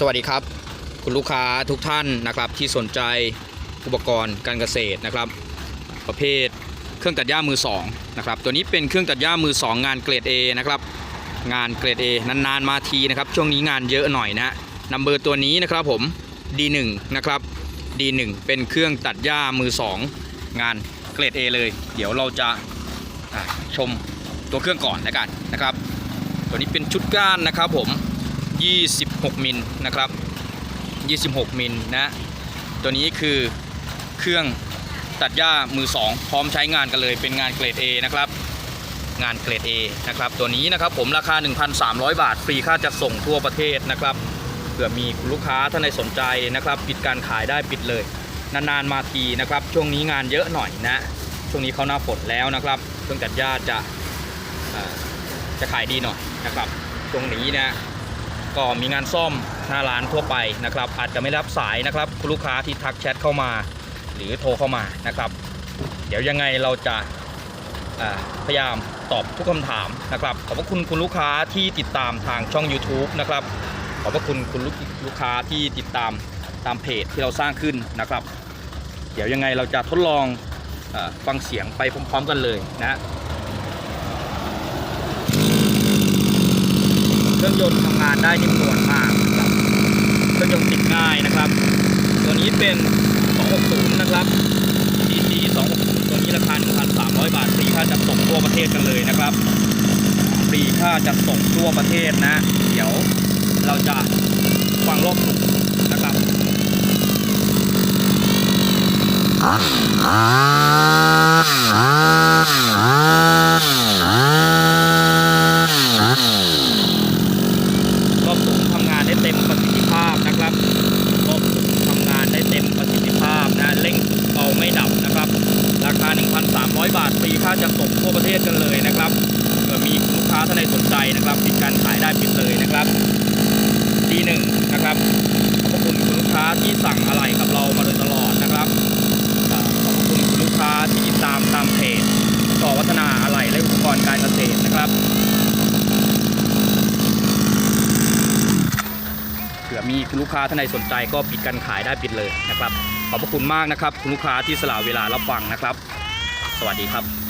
สวัสดีครับ คุณลูกค้าทุกท่านนะครับที่สนใจอุปกรณ์การเกษตรนะครับ ประเภทเครื่องตัดหญ้ามือสองนะครับตัวนี้เป็นเครื่องตัดหญ้ามือสองงานเกรด A นะครับงานเกรด A นานๆมาทีนะครับช่วงนี้งานเยอะหน่อยนะนัมเบอร์ตัวนี้นะครับผม D1 นะครับ D1 เป็นเครื่องตัดหญ้ามือสองงานเกรด A เลย เดี๋ยวเราจะชมตัวเครื่องก่อนแล้วกันนะครับ ตัวนี้เป็นชุดก้านนะครับผม 26 มิลนะครับ 26 มิลนะ ตัวนี้คือเครื่องตัดหญ้ามือ 2 พร้อมใช้งานกันเลยเป็นงานเกรด A นะครับ งานเกรด A นะครับ ตัวนี้นะครับผมราคา 1,300 บาท ฟรีค่าจัดส่งทั่วประเทศนะครับเผื่อมีลูกค้าท่านใดสนใจนะครับ ปิดการขายได้ปิดเลย นานๆมาทีนะครับ ช่วงนี้งานเยอะหน่อยนะ ช่วงนี้เขาหน้าฝนแล้วนะครับ เครื่องตัดหญ้าจะจะขายดีหน่อยนะครับช่วงนี้นะ ก็มีงานซ่อมหน้าร้านทั่วไปนะครับ อาจจะไม่รับสายนะครับคุณลูกค้าที่ทักแชทเข้ามา หรือโทรเข้ามานะครับ เดี๋ยวยังไงเราจะพยายามตอบทุกคำถามนะครับ ขอบพระคุณคุณลูกค้าที่ติดตามทางช่อง YouTube นะครับ ขอบพระคุณคุณลูกลูกค้าที่ติดตามตามเพจที่เราสร้างขึ้นนะครับ เดี๋ยวยังไงเราจะทดลองอฟังเสียงไปพร้อมๆกันเลยนะ เครื่องยนต์ทำงานได้นิ่มนวลมากนะครับเครื่องยนต์ติดง่ายนะครับ ตัวนี้เป็น 260 นะครับ DC 260 ตัวนี้ราคา 1,300 บาทฟรีค่าจัดส่งทั่วประเทศกันเลยนะครับฟรีค่าจัดส่งทั่วประเทศนะ เดี๋ยวเราจะฟังรอบสูงนะครับรอบสูงทำงานได้เต็มประสิทธิภาพนะครับ รอบสูงทำงานได้เต็มประสิทธิภาพนะเร่งเบาไม่ดับนะครับ ราคา 1,300 บาทฟรี ค่าจัดส่งทั่วประเทศกันเลยนะครับเผื่อมีลูกค้าท่านใดสนใจนะครับปิดการขายได้ปิดเลยนะครับดีหนึ่งนะครับขอบคุณคุณลูกค้าที่สั่งอะไรกับเรามาโดยตลอดนะครับขอบคุณคุณลูกค้าที่ติดตามตามเพจต่อวัฒนาอะไรและอุปกรณ์การเกษตรนะครับเผื่อมีคุณลูกค้าท่านใดสนใจก็ปิดการขายได้ปิดเลยนะครับ ขอบพระคุณมากนะครับ คุณลูกค้าที่สละเวลารับฟังนะครับ สวัสดีครับ